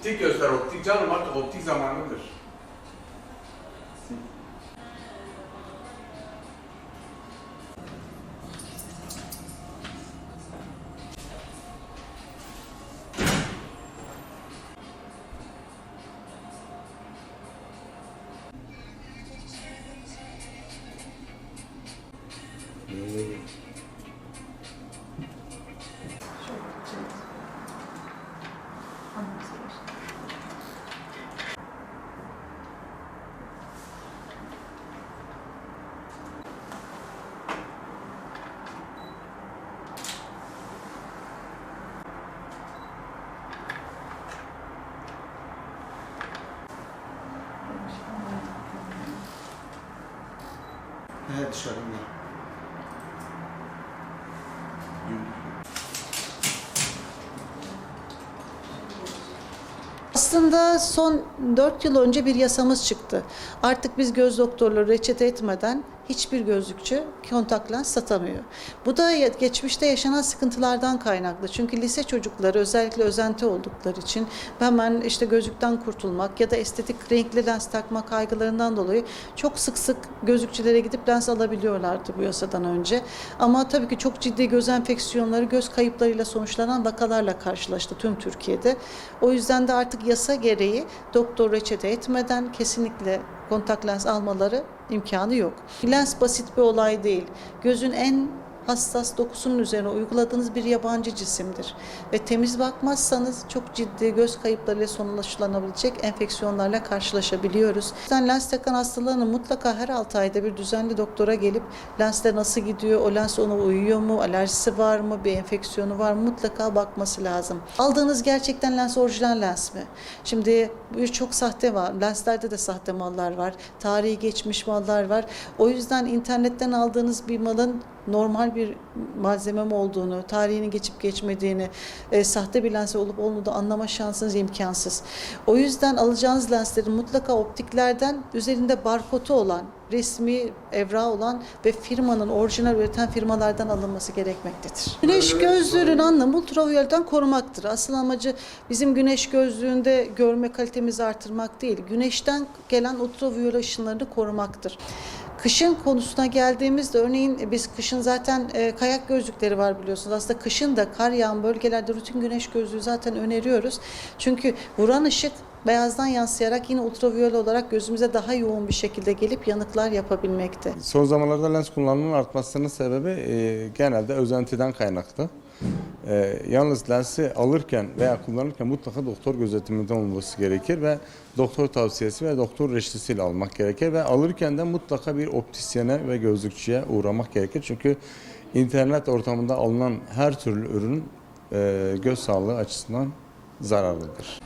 Optik göster, optik canım artık optik zamanıdır. Evet dışarıda. Aslında son 4 yıl önce bir yasamız çıktı. Artık biz göz doktorları reçete etmeden hiçbir gözlükçü kontak lens satamıyor. Bu da geçmişte yaşanan sıkıntılardan kaynaklı. Çünkü lise çocukları özellikle özenti oldukları için hemen işte gözlükten kurtulmak ya da estetik renkli lens takma kaygılarından dolayı çok sık sık gözlükçülere gidip lens alabiliyorlardı bu yasadan önce. Ama tabii ki çok ciddi göz enfeksiyonları, göz kayıplarıyla sonuçlanan vakalarla karşılaştı tüm Türkiye'de. O yüzden de artık yasa gereği doktor reçete etmeden kesinlikle kontak lens almaları imkanı yok. Lens basit bir olay değil. Gözün en hassas dokusunun üzerine uyguladığınız bir yabancı cisimdir. Ve temiz bakmazsanız çok ciddi göz kayıplarıyla sonuçlanabilecek enfeksiyonlarla karşılaşabiliyoruz. O yüzden lens takan hastalarının mutlaka her 6 ayda bir düzenli doktora gelip lensle nasıl gidiyor, o lens ona uyuyor mu, alerjisi var mı, bir enfeksiyonu var mı mutlaka bakması lazım. Aldığınız gerçekten lens orijinal lens mi? Şimdi birçok sahte var. Lenslerde de sahte mallar var. Tarihi geçmiş mallar var. O yüzden internetten aldığınız bir malın normal bir malzeme mi olduğunu, tarihini geçip geçmediğini, e, sahte bir lens olup olmadığını anlama şansınız imkansız. O yüzden alacağınız lenslerin mutlaka optiklerden üzerinde barkodu olan, resmi evra olan ve firmanın orijinal üreten firmalardan alınması gerekmektedir. Güneş gözlüğünün anlamı ultraviyolden korumaktır. Asıl amacı bizim güneş gözlüğünde görme kalitemizi artırmak değil, güneşten gelen ultraviyole ışınlarını korumaktır. Kışın konusuna geldiğimizde örneğin biz kışın zaten e, kayak gözlükleri var biliyorsunuz. Aslında kışın da kar yağan bölgelerde rutin güneş gözlüğü zaten öneriyoruz. Çünkü vuran ışık beyazdan yansıyarak yine ultraviyole olarak gözümüze daha yoğun bir şekilde gelip yanıklar yapabilmekte. Son zamanlarda lens kullanımının artmasının sebebi e, genelde özentiden kaynaklı. E, yalnız lensi alırken veya kullanırken mutlaka doktor gözetiminde olması gerekir ve doktor tavsiyesi ve doktor reçetesiyle almak gerekir ve alırken de mutlaka bir optisyene ve gözlükçüye uğramak gerekir. Çünkü internet ortamında alınan her türlü ürün e, göz sağlığı açısından zararlıdır.